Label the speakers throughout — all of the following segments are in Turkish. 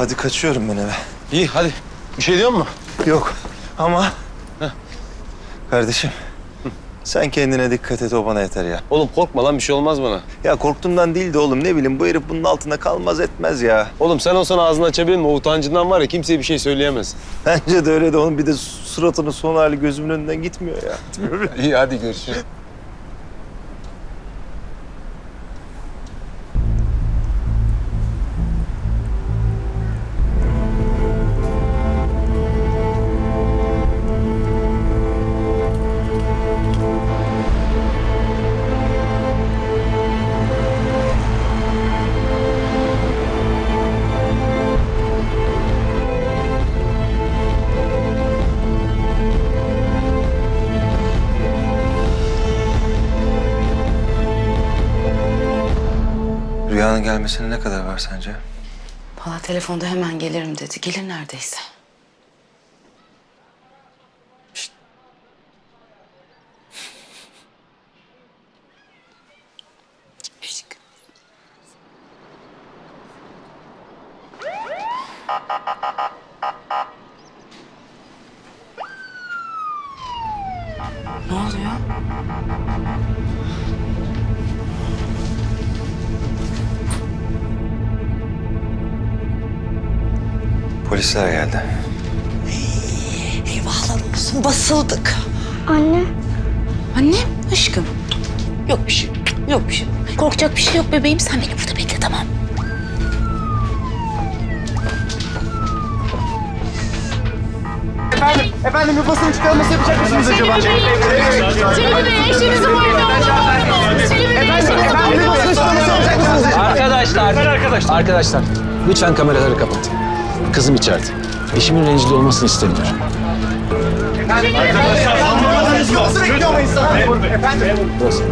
Speaker 1: Hadi kaçıyorum ben eve.
Speaker 2: İyi hadi. Bir şey diyor mu?
Speaker 1: Yok ama... Kardeşim sen kendine dikkat et o bana yeter ya.
Speaker 2: Oğlum korkma lan bir şey olmaz bana.
Speaker 1: Ya korktuğumdan değil de oğlum ne bileyim bu herif bunun altında kalmaz etmez ya.
Speaker 2: Oğlum sen olsan ağzını açabilir mi? O utancından var ya kimseye bir şey söyleyemez.
Speaker 1: Bence de öyle de onun bir de suratının son hali gözümün önünden gitmiyor ya.
Speaker 2: İyi hadi görüşürüz.
Speaker 1: Ne kadar var sence?
Speaker 3: Valla telefonda hemen gelirim dedi. Gelir neredeyse. Şşt. Ne oluyor?
Speaker 1: Polisler geldi.
Speaker 3: Eyvahlar olsun basıldık.
Speaker 4: Anne,
Speaker 3: Annem, aşkım. Yok bir şey, yok bir şey. Korkacak bir şey yok bebeğim. Sen beni burada bekle tamam.
Speaker 5: Efendim bir basın çıkarması yapacak mısınız acaba?
Speaker 4: Çelebi Bey eşinizin boyunda olamaz. Çelebi Bey eşinizin
Speaker 5: Efendim bir basın çıkarması yapacak mısınız?
Speaker 6: Arkadaşlar, arkadaşlar. Arkadaşlar, lütfen kameraları kapatın. Kızım içeride. Eşimin rencide olmasını istemiyorum. Burası.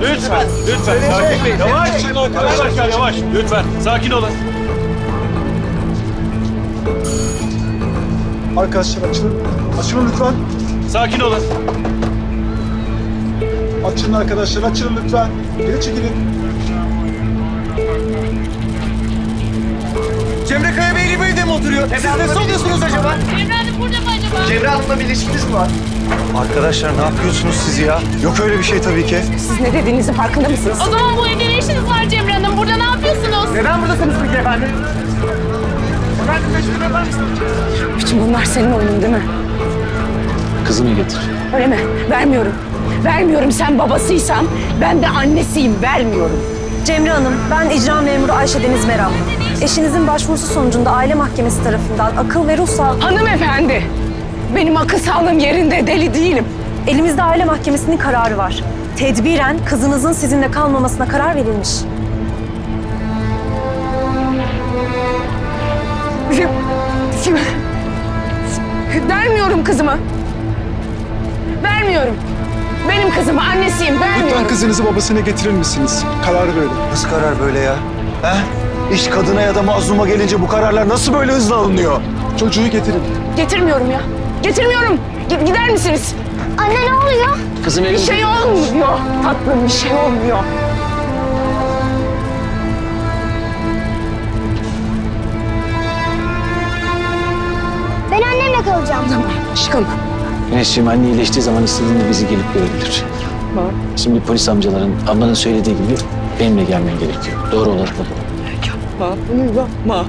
Speaker 5: Lütfen.
Speaker 7: Lütfen sakin. Yavaş arkadaşlar yavaş. Lütfen sakin olun.
Speaker 8: Arkadaşlar açılın. Açılın lütfen.
Speaker 7: Sakin olun.
Speaker 8: Açılın arkadaşlar. Açılın lütfen. Geri çekilin.
Speaker 5: Mi oturuyor? Siz ne sanıyorsunuz acaba?
Speaker 4: Cemre Hanım burada mı acaba?
Speaker 5: Cemre Hanım'la bir ilişkiniz mi var?
Speaker 1: Arkadaşlar ne yapıyorsunuz siz ya? Yok öyle bir şey tabii ki.
Speaker 3: Siz ne dediğinizin farkında mısınız?
Speaker 4: O zaman bu evde ne işiniz var Cemre Hanım? Burada ne yapıyorsunuz?
Speaker 5: Neden buradasınız peki efendim? Efendim eder misiniz?
Speaker 3: Bütün bunlar senin oyunun değil mi?
Speaker 6: Kızımı getir.
Speaker 3: Öyle mi? Vermiyorum. Vermiyorum. Sen babasıysan ben de annesiyim. Vermiyorum.
Speaker 9: Cemre Hanım, ben icra memuru Ayşe Deniz Meram. Eşinizin başvurusu sonucunda aile mahkemesi tarafından akıl ve ruh sağlığı...
Speaker 3: Hanımefendi. Benim akıl sağlığım yerinde. Deli değilim.
Speaker 9: Elimizde aile mahkemesinin kararı var. Tedbiren kızınızın sizinle kalmamasına karar verilmiş.
Speaker 3: Vermiyorum kızımı. Vermiyorum. Benim kızım annesiyim. Vermiyorum.
Speaker 8: Lütfen kızınızı babasına getirir misiniz? Karar böyle.
Speaker 1: Nasıl karar böyle ya? He? İş kadına ya da mazluma gelince bu kararlar nasıl böyle hızlı alınıyor?
Speaker 8: Çocuğu getirin.
Speaker 3: Getirmiyorum ya. Getirmiyorum. Gid- gider misiniz?
Speaker 4: Anne ne oluyor?
Speaker 6: Kızım
Speaker 3: Bir şey olmuyor. Tatlım bir şey olmuyor.
Speaker 4: Ben annemle kalacağım.
Speaker 3: Tamam aşkım.
Speaker 6: Güneşciğim anne iyileştiği zaman istediğinde bizi gelip görebilir. Şimdi polis amcaların, ablanın söylediği gibi benimle gelmen gerekiyor. Doğru olarak bu.
Speaker 3: Yapma bunu yapma.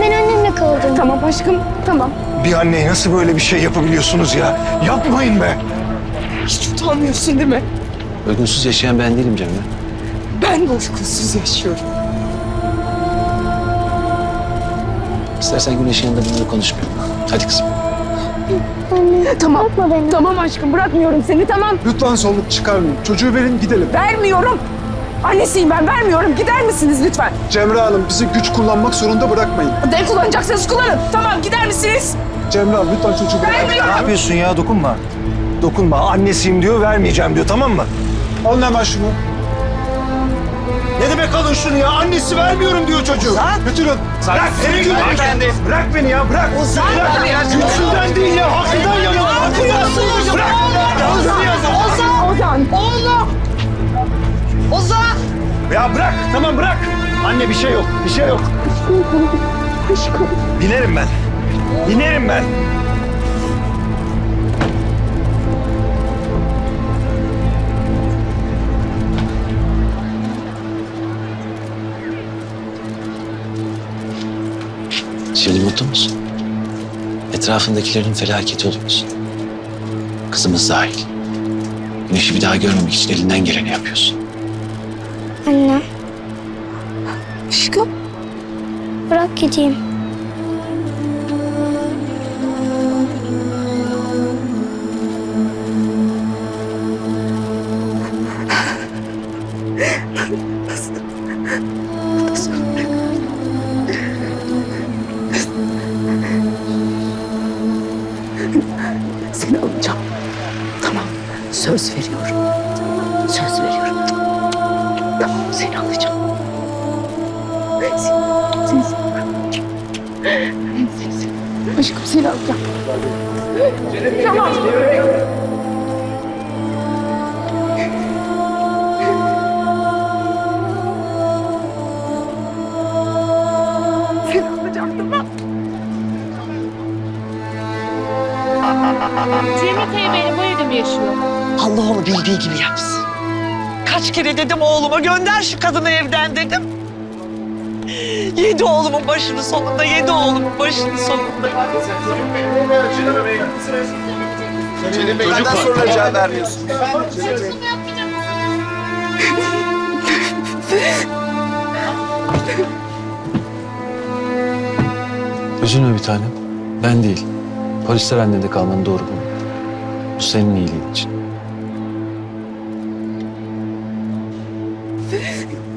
Speaker 4: Ben annemle kalacağım.
Speaker 3: Tamam aşkım tamam.
Speaker 1: Bir anneye nasıl böyle bir şey yapabiliyorsunuz ya? Yapmayın be!
Speaker 3: Hiç utanmıyorsun değil mi?
Speaker 6: Uygunsuz yaşayan ben değilim Cemre.
Speaker 3: Ben uykusuz yaşıyorum.
Speaker 6: İstersen Güneş'in yanında bunları konuşmayalım. Hadi kızım.
Speaker 3: Tamam.
Speaker 4: Bırakma beni.
Speaker 3: Tamam aşkım bırakmıyorum seni tamam.
Speaker 8: Lütfen zorluk çıkarmayın. Çocuğu verin gidelim.
Speaker 3: Vermiyorum. Annesiyim ben vermiyorum. Gider misiniz lütfen?
Speaker 8: Cemre Hanım bizi güç kullanmak zorunda bırakmayın.
Speaker 3: Ne kullanacaksanız kullanın. Tamam gider misiniz?
Speaker 8: Cemre Hanım lütfen çocuğu bırakın.
Speaker 1: Ne
Speaker 3: Vermiyorum.
Speaker 1: yapıyorsun ya? Dokunma. Dokunma. Annesiyim diyor, vermeyeceğim diyor. Tamam mı?
Speaker 8: Alın hemen şunu.
Speaker 1: Ne demek alın şunu ya? Annesi vermiyorum diyor çocuğu.
Speaker 8: Götürün.
Speaker 1: Bırak, seni götüreceğim. Bırak beni ya, bırak. Bırak. Güçsüzden değil ya, hakkından yana. Hakkından. Bırak.
Speaker 3: Ozan. Ozan. Oğlum.
Speaker 1: Ya bırak, tamam bırak. Anne bir şey yok, bir şey yok. Binerim ben. Binerim ben.
Speaker 6: Şimdi mutlu musun? Etrafındakilerin felaketi oluyorsun. Kızımız dahil. Güneşi bir daha görmemek için elinden geleni yapıyorsun.
Speaker 10: Anne. Aşkım. Bırak gideyim.
Speaker 4: Seni alacağım. Seni, seni, seni, seni. Aşkım seni alacağım.
Speaker 3: Cemil Bey benim bu evde mi yaşıyor?
Speaker 11: Allah onu bildiği gibi yapsın. Kaç kere dedim oğluma gönder şu kadını evden dedim. Yedi oğlumun başını sonunda, yedi oğlumun başını sonunda.
Speaker 1: Neden sonra cevap vermiyorsun?
Speaker 6: Üzülme bir tanem. Ben değil. Polisler annede kalmanı doğru bulmuyor. Bu senin iyiliğin için.
Speaker 3: 何?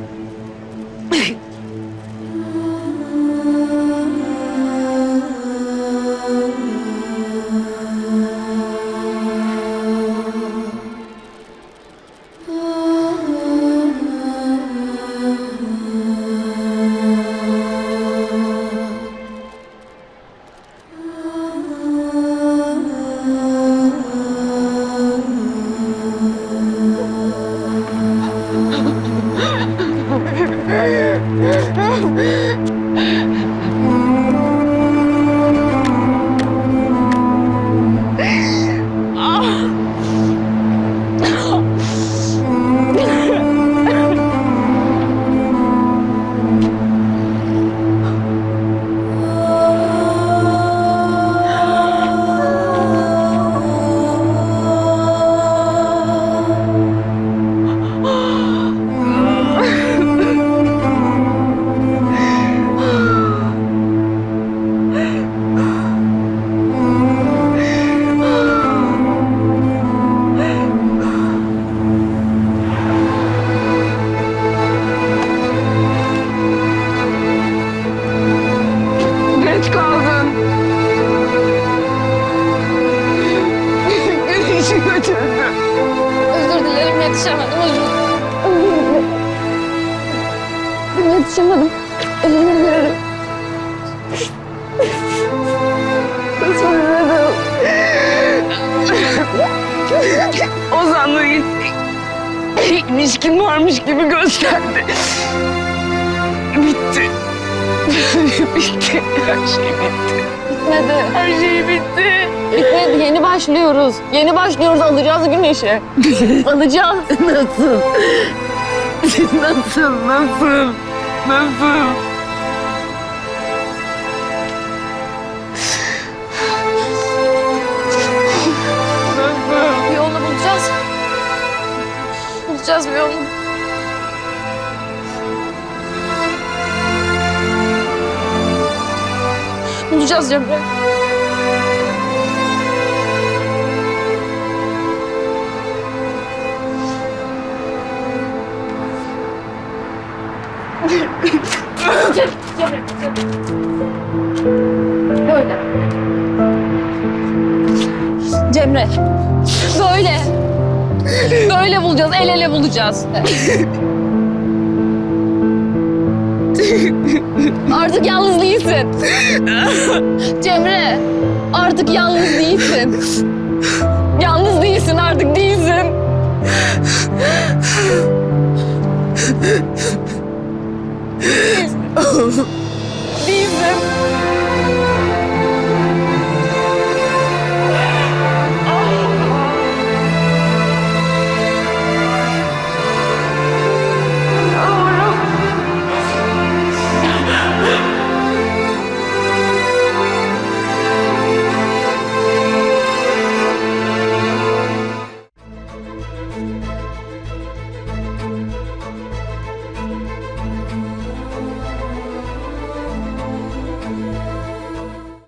Speaker 3: ilişkin varmış gibi gösterdi. Bitti. bitti. Her şey bitti.
Speaker 10: Bitmedi.
Speaker 3: Her şey bitti.
Speaker 10: Bitmedi. Yeni başlıyoruz. Yeni başlıyoruz. Alacağız güneşi. Alacağız.
Speaker 3: Nasıl? Nasıl? Nasıl? Nasıl?
Speaker 10: Bulacağız bir yolunu. Bulacağız Cemre. Böyle. Cemre. Böyle. Böyle bulacağız. El ele bulacağız. Artık yalnız değilsin. Cemre. Artık yalnız değilsin. Yalnız değilsin artık değilsin.